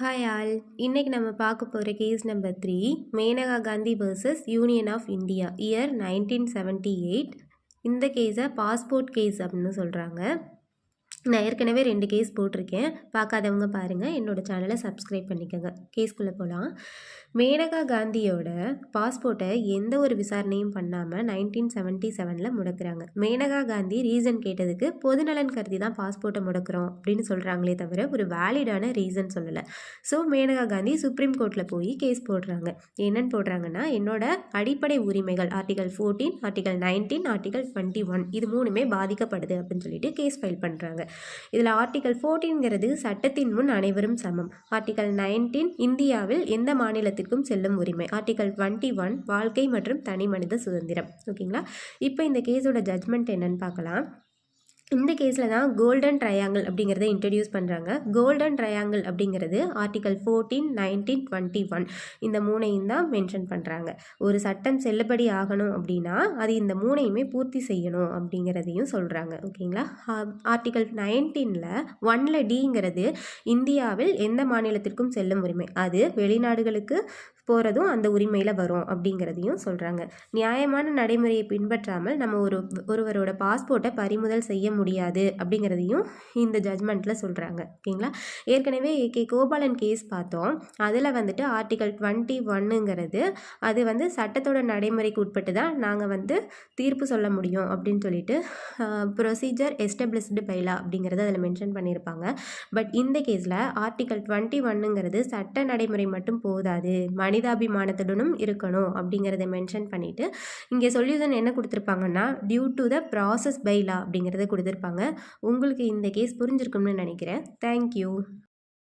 Hi all இன்றைக்கி நம்ம பார்க்க போகிற case number three Maneka Gandhi versus union of India year nineteen seventy eight இந்த கேஸை பாஸ்போர்ட் கேஸ் அப்படின்னு சொல்கிறாங்க நான் ஏற்கனவே ரெண்டு கேஸ் போட்டிருக்கேன். பார்க்காதவங்க பாருங்கள் என்னோடய சேனலை சப்ஸ்கிரைப் பண்ணிக்கோங்க. கேஸ்குள்ளே போகலாம் மேனகா காந்தியோட பாஸ்போர்ட்டை எந்த ஒரு விசாரணையும் பண்ணாமல் நைன்டீன் செவன்ட்டி செவனில் முடக்கிறாங்க. மேனகா காந்தி ரீசன் கேட்டதுக்கு பொதுநலன் கருதி தான் பாஸ்போர்ட்டை முடக்கிறோம் அப்படின்னு சொல்கிறாங்களே தவிர ஒரு வேலிடான ரீசன் சொல்லலை. ஸோ மேனகா காந்தி சுப்ரீம் கோர்ட்டில் போய் கேஸ் போடுறாங்க. என்னென்னு போடுறாங்கன்னா என்னோட அடிப்படை உரிமைகள் article fourteen article nineteen article twenty one இது மூணுமே பாதிக்கப்படுது அப்படின்னு சொல்லிட்டு கேஸ் ஃபைல் பண்ணுறாங்க இதில் ஆர்டிகல் ஃபோர்டீன்கிறது சட்டத்தின் முன் அனைவரும் சமம். ஆர்டிகல் நைன்டீன் இந்தியாவில் எந்த மாநிலத்திற்கும் செல்லும் உரிமை. ஆர்டிகல் டுவெண்ட்டி ஒன் வாழ்க்கை மற்றும் தனி மனித சுதந்திரம். ஓகேங்களா இப்போ இந்த கேஸோட ஜட்மெண்ட் என்னன்னு பார்க்கலாம். இந்த கேஸில் தான் கோல்டன் ட்ரையாங்கிள் அப்படிங்கிறத இன்ட்ரடியூஸ் பண்ணுறாங்க கோல்டன் ட்ரையாங்கிள் அப்படிங்கிறது article fourteen nineteen twenty one இந்த மூணையும் தான் மென்ஷன் பண்ணுறாங்க ஒரு சட்டம் செல்லுபடி ஆகணும் அப்படின்னா அது இந்த மூணையுமே பூர்த்தி செய்யணும் அப்படிங்கிறதையும் சொல்கிறாங்க ஓகேங்களா ஆர்டிகல் நைன்டீனில் ஒன்ல டிங்கிறது இந்தியாவில் எந்த மாநிலத்திற்கும் செல்லும் உரிமை? அது வெளிநாடுகளுக்கு போகிறதும் அந்த உரிமையில் வரும் அப்படிங்கிறதையும் சொல்கிறாங்க நியாயமான நடைமுறையை பின்பற்றாமல் நம்ம ஒரு ஒருவரோட பாஸ்போர்ட்டை பறிமுதல் செய்ய முடியாது அப்படிங்கிறதையும் இந்த ஜட்மெண்ட்டில் சொல்கிறாங்க ஓகேங்களா? ஏற்கனவே ஏகே கோபாலன் கேஸ் பார்த்தோம். அதில் வந்துட்டு ஆர்டிகல் டுவெண்ட்டி ஒன்னுங்கிறது அது வந்து சட்டத்தோட நடைமுறைக்கு உட்பட்டு தான் நாங்கள் வந்து தீர்ப்பு சொல்ல முடியும் அப்படின்னு சொல்லிட்டு ப்ரொசீஜர் எஸ்டப்ளிஷ்டு பைலா அப்படிங்கிறது அதில் மென்ஷன் பண்ணியிருப்பாங்க. பட் இந்த கேஸில் ஆர்டிகல் டுவெண்ட்டி ஒன்னுங்கிறது சட்ட நடைமுறை மட்டும் போதாது மனிதாபிமானத்துடனும் இருக்கணும் அப்படிங்கிறத மென்ஷன் பண்ணிவிட்டு இங்கே சொல்யூஷன் என்ன கொடுத்துருப்பாங்கன்னா due to the process bylaw அப்படிங்கிறத வந்திருப்பாங்க. உங்களுக்கு இந்த கேஸ் புரிஞ்சிருக்கும்னு நினைக்கிறேன். தேங்க்யூ